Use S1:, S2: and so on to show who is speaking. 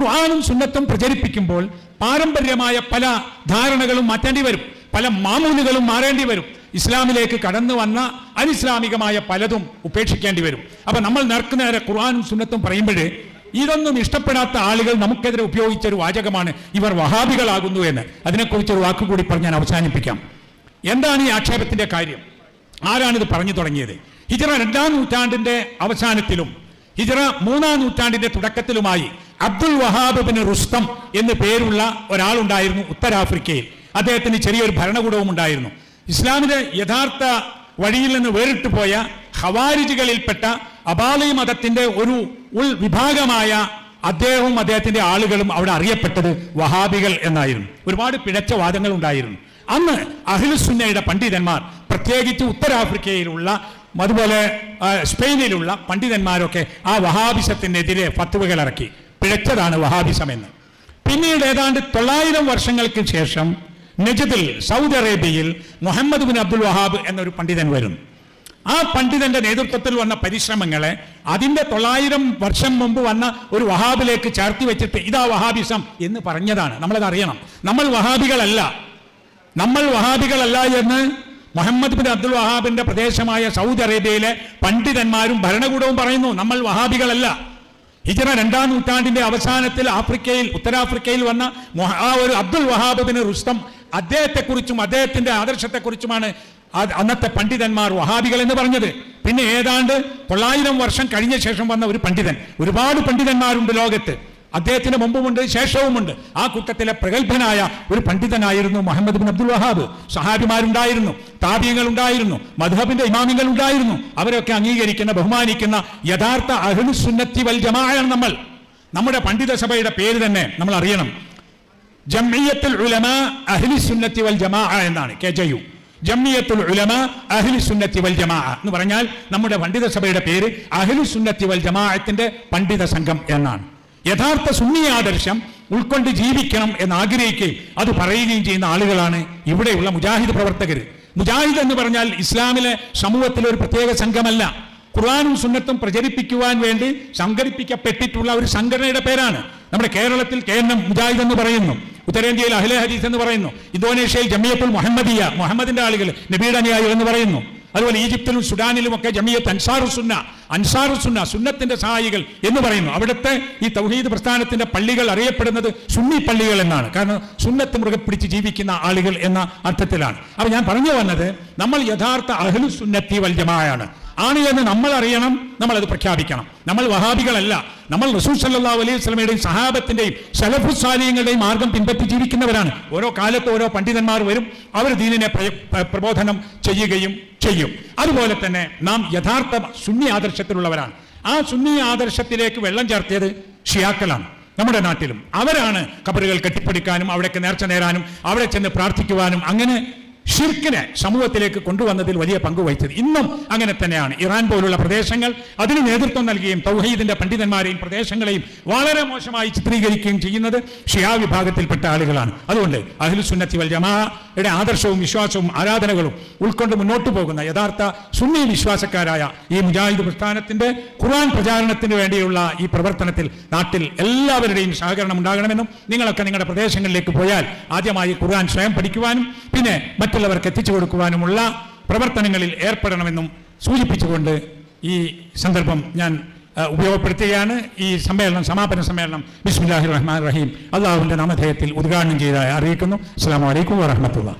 S1: ഖുർആാനും സുന്നത്തും പ്രചരിപ്പിക്കുമ്പോൾ പാരമ്പര്യമായ പല ധാരണകളും മാറ്റേണ്ടി വരും. പല മാമൂലുകളും മാറേണ്ടി വരും. ഇസ്ലാമിലേക്ക് കടന്നു വന്ന അനിസ്ലാമികമായ പലതും ഉപേക്ഷിക്കേണ്ടി വരും. അപ്പൊ നമ്മൾ നേരെ ഖുർആാനും സുന്നത്തും പറയുമ്പോഴേ ഇതൊന്നും ഇഷ്ടപ്പെടാത്ത ആളുകൾ നമുക്കെതിരെ ഉപയോഗിച്ച ഒരു വാചകമാണ് ഇവർ വഹാബികളാകുന്നു എന്ന്. അതിനെക്കുറിച്ച് ഒരു വാക്കുകൂടി പറഞ്ഞ് ഞാൻ അവസാനിപ്പിക്കാം. എന്താണ് ഈ ആക്ഷേപത്തിന്റെ കാര്യം? ആരാണിത് പറഞ്ഞു തുടങ്ങിയത്? ഹിജറ രണ്ടാം നൂറ്റാണ്ടിന്റെ അവസാനത്തിലും ഹിജറ മൂന്നാം നൂറ്റാണ്ടിന്റെ തുടക്കത്തിലുമായി അബ്ദുൽ വഹാബ് ബിൻ റുസ്തം എന്ന് പേരുള്ള ഒരാളുണ്ടായിരുന്നു ഉത്തരാഫ്രിക്കയിൽ. അദ്ദേഹത്തിന് ചെറിയൊരു ഭരണകൂടവും ഉണ്ടായിരുന്നു. ഇസ്ലാമിന്റെ യഥാർത്ഥ വഴിയിൽ നിന്ന് വേറിട്ട് പോയ ഹവാരിജികളിൽപ്പെട്ട അബാലി മതത്തിന്റെ ഒരു ഉൾവിഭാഗമായ അദ്ദേഹവും അദ്ദേഹത്തിന്റെ ആളുകളും അവിടെ അറിയപ്പെട്ടത് വഹാബികൾ എന്നായിരുന്നു. ഒരുപാട് പിഴച്ച വാദങ്ങൾ ഉണ്ടായിരുന്നു. അന്ന് അഹിൽസുന്നയുടെ പണ്ഡിതന്മാർ പ്രത്യേകിച്ച് ഉത്തരാഫ്രിക്കയിലുള്ള അതുപോലെ സ്പെയിനിലുള്ള പണ്ഡിതന്മാരൊക്കെ ആ വഹാബിസത്തിനെതിരെ ഫത്തുവകൾ ഇറക്കി. പിഴച്ചതാണ് വഹാബിസമെന്ന്. പിന്നീട് ഏതാണ്ട് തൊള്ളായിരം വർഷങ്ങൾക്ക് ശേഷം നജദിൽ സൗദി അറേബ്യയിൽ മുഹമ്മദ് ബിൻ അബ്ദുൽ വഹാബ് എന്നൊരു പണ്ഡിതൻ വരുന്നു. ആ പണ്ഡിതന്റെ നേതൃത്വത്തിൽ വന്ന പരിശ്രമങ്ങളെ അതിന്റെ തൊള്ളായിരം വർഷം മുമ്പ് വന്ന ഒരു വഹാബിലേക്ക് ചേർത്തി വെച്ചിട്ട് ഇതാ വഹാബിസം എന്ന് പറഞ്ഞതാണ്. നമ്മളത് അറിയണം. നമ്മൾ വഹാബികളല്ല. നമ്മൾ വഹാബികളല്ല എന്ന് മുഹമ്മദ് ബിൻ അബ്ദുൽ വഹാബിന്റെ പ്രദേശമായ സൗദി അറേബ്യയിലെ പണ്ഡിതന്മാരും ഭരണകൂടവും പറയുന്നു. നമ്മൾ വഹാബികളല്ല. ഹിജറ രണ്ടാം നൂറ്റാണ്ടിന്റെ അവസാനത്തിൽ ആഫ്രിക്കയിൽ ഉത്തരാഫ്രിക്കയിൽ വന്ന ആ ഒരു അബ്ദുൽ വഹാബ് ബിൻ റുസ്തം അദ്ദേഹത്തെക്കുറിച്ചും അദ്ദേഹത്തിന്റെ ആദർശത്തെക്കുറിച്ചുമാണ് അന്നത്തെ പണ്ഡിതന്മാർ വഹാബികൾ എന്ന് പറഞ്ഞത്. പിന്നെ ഏതാണ്ട് തൊള്ളായിരം വർഷം കഴിഞ്ഞ ശേഷം വന്ന ഒരു പണ്ഡിതൻ. ഒരുപാട് പണ്ഡിതന്മാരുണ്ട് ലോകത്ത്. അദ്ദേഹത്തിന് മുമ്പുമുണ്ട് ശേഷവുമുണ്ട്. ആ കൂട്ടത്തിലെ പ്രഗത്ഭനായ ഒരു പണ്ഡിതനായിരുന്നു മുഹമ്മദ് ബിൻ അബ്ദുൽ വഹാബ്. സഹാബിമാരുണ്ടായിരുന്നു താപ്യങ്ങൾ ഉണ്ടായിരുന്നു മധുഹബിന്റെ ഇമാമിങ്ങൾ ഉണ്ടായിരുന്നു അവരൊക്കെ അംഗീകരിക്കുന്ന ബഹുമാനിക്കുന്ന യഥാർത്ഥ അഹ്ലുസുന്നത്തി വൽ ജമാഅയാണ് നമ്മൾ. നമ്മുടെ പണ്ഡിത സഭയുടെ പേര് തന്നെ നമ്മൾ അറിയണം. ജംഇയ്യത്തുൽ ഉലമ അഹ്ലി സുന്നത്തി വൽ ജമാ എന്നാണ് കെ ജയു ജമ്മിയത്തുൽ ഉലമ അഹ്ലി വൽ ജമാഅ എന്ന് പറഞ്ഞാൽ നമ്മുടെ പണ്ഡിത സഭയുടെ പേര് അഹ്ലു സുന്നത്തി വൽ ജമാഅത്തിന്റെ പണ്ഡിത സംഘം എന്നാണ്. യഥാർത്ഥ സുന്നി ആദർശം ഉൾക്കൊണ്ട് ജീവിക്കണം എന്ന് ആഗ്രഹിക്കുകയും അത് പറയുകയും ചെയ്യുന്ന ആളുകളാണ് ഇവിടെയുള്ള മുജാഹിദ് പ്രവർത്തകർ മുജാഹിദ് എന്ന് പറഞ്ഞാൽ ഇസ്ലാമിലെ സമൂഹത്തിലെ ഒരു പ്രത്യേക സംഘമല്ല. ഖുർആാനും സുന്നത്തും പ്രചരിപ്പിക്കുവാൻ വേണ്ടി സംഘടിപ്പിക്കപ്പെട്ടിട്ടുള്ള ഒരു സംഘടനയുടെ പേരാണ്. നമ്മുടെ കേരളത്തിൽ കേരളം മുജാഹിദ് എന്ന് പറയുന്നു. ഉത്തരേന്ത്യയിൽ അഹ്ലെ ഹദീസ് എന്ന് പറയുന്നു. ഇന്തോനേഷ്യയിൽ ജമിയത്തുൽ മുഹമ്മദിയ മുഹമ്മദിന്റെ ആളുകൾ നബിയുടെ അനുയായികൾ എന്ന് പറയുന്നു. അതുപോലെ ഈജിപ്തിലും സുഡാനിലും ഒക്കെ ജമിയത്ത് അൻസാറു സുന്ന അൻസാറു സുന്ന സുന്നത്തിന്റെ സഹായികൾ എന്ന് പറയുന്നു. അവിടുത്തെ ഈ തൗഹീദ് പ്രസ്ഥാനത്തിന്റെ പള്ളികൾ അറിയപ്പെടുന്നത് സുന്നി പള്ളികൾ എന്നാണ്. കാരണം സുന്നത്ത് മുറുകെ പിടിച്ച് ജീവിക്കുന്ന ആളുകൾ എന്ന അർത്ഥത്തിലാണ്. അപ്പൊ ഞാൻ പറഞ്ഞു വന്നത് നമ്മൾ യഥാർത്ഥ അഹ്ലു സുന്നത്തി വൽ ജമാഅയാണ്. ആണ് എന്ന് നമ്മൾ അറിയണം നമ്മൾ അത് പ്രഖ്യാപിക്കണം. നമ്മൾ വഹാബികളല്ല. നമ്മൾ റസൂൽ സല്ലാ അലൈഹി വസല്ലമയുടെയും സഹാബത്തിന്റെയും സലഫുസാലിയങ്ങളുടെയും മാർഗം പിൻപറ്റി ജീവിക്കുന്നവരാണ്. ഓരോ കാലത്ത് ഓരോ പണ്ഡിതന്മാർ വരും അവർ ദീനിനെ പ്രബോധനം ചെയ്യുകയും ചെയ്യും. അതുപോലെ തന്നെ നാം യഥാർത്ഥ സുന്നി ആദർശത്തിലുള്ളവരാണ്. ആ സുന്നി ആദർശത്തിലേക്ക് വെള്ളം ചേർത്തിയത് ഷിയാക്കളാണ് നമ്മുടെ നാട്ടിലും. അവരാണ് കബറുകൾ കെട്ടിപ്പിടിക്കാനും അവിടേക്ക് നേർച്ച നേരാനും അവിടെ ചെന്ന് പ്രാർത്ഥിക്കുവാനും അങ്ങനെ ഷിർക്കിനെ സമൂഹത്തിലേക്ക് കൊണ്ടുവന്നതിൽ വലിയ പങ്ക് വഹിച്ചത്. ഇന്നും അങ്ങനെ തന്നെയാണ്. ഇറാൻ പോലുള്ള പ്രദേശങ്ങൾ അതിന് നേതൃത്വം നൽകുകയും തൗഹീദിന്റെ പണ്ഡിതന്മാരെയും പ്രദേശങ്ങളെയും വളരെ മോശമായി ചിത്രീകരിക്കുകയും ചെയ്യുന്നത് ഷിയാ വിഭാഗത്തിൽപ്പെട്ട ആളുകളാണ്. അതുകൊണ്ട് അഹിൽ സുന്നത്തി വൽ ജമാഅയുടെ ആദർശവും വിശ്വാസവും ആരാധനകളും ഉൾക്കൊണ്ട് മുന്നോട്ട് പോകുന്ന യഥാർത്ഥ സുന്നി വിശ്വാസക്കാരായ ഈ മുജാഹിദ് പ്രസ്ഥാനത്തിന്റെ ഖുർആൻ പ്രചാരണത്തിന് വേണ്ടിയുള്ള ഈ പ്രവർത്തനത്തിൽ നാട്ടിൽ എല്ലാവരുടെയും സഹകരണം ഉണ്ടാകണമെന്നും നിങ്ങളൊക്കെ നിങ്ങളുടെ പ്രദേശങ്ങളിലേക്ക് പോയാൽ ആദ്യമായി ഖുർആൻ സ്വയം പഠിക്കുവാനും പിന്നെ മറ്റുള്ളവർക്ക് എത്തിച്ചു കൊടുക്കുവാനുമുള്ള പ്രവർത്തനങ്ങളിൽ ഏർപ്പെടണമെന്നും സൂചിപ്പിച്ചുകൊണ്ട് ഈ സന്ദർഭം ഞാൻ ഉപയോഗപ്പെടുത്തുകയാണ്. ഈ സമ്മേളനം സമാപന സമ്മേളനം ബിസ്മില്ലാഹി റഹ്മാൻ റഹീം അള്ളാഹുവിന്റെ നാമധേയത്തിൽ ഉദ്ഘാടനം ചെയ്തതായി അറിയിക്കുന്നു. അസ്സാം വലൈക്കും വാഹമത്തുള്ള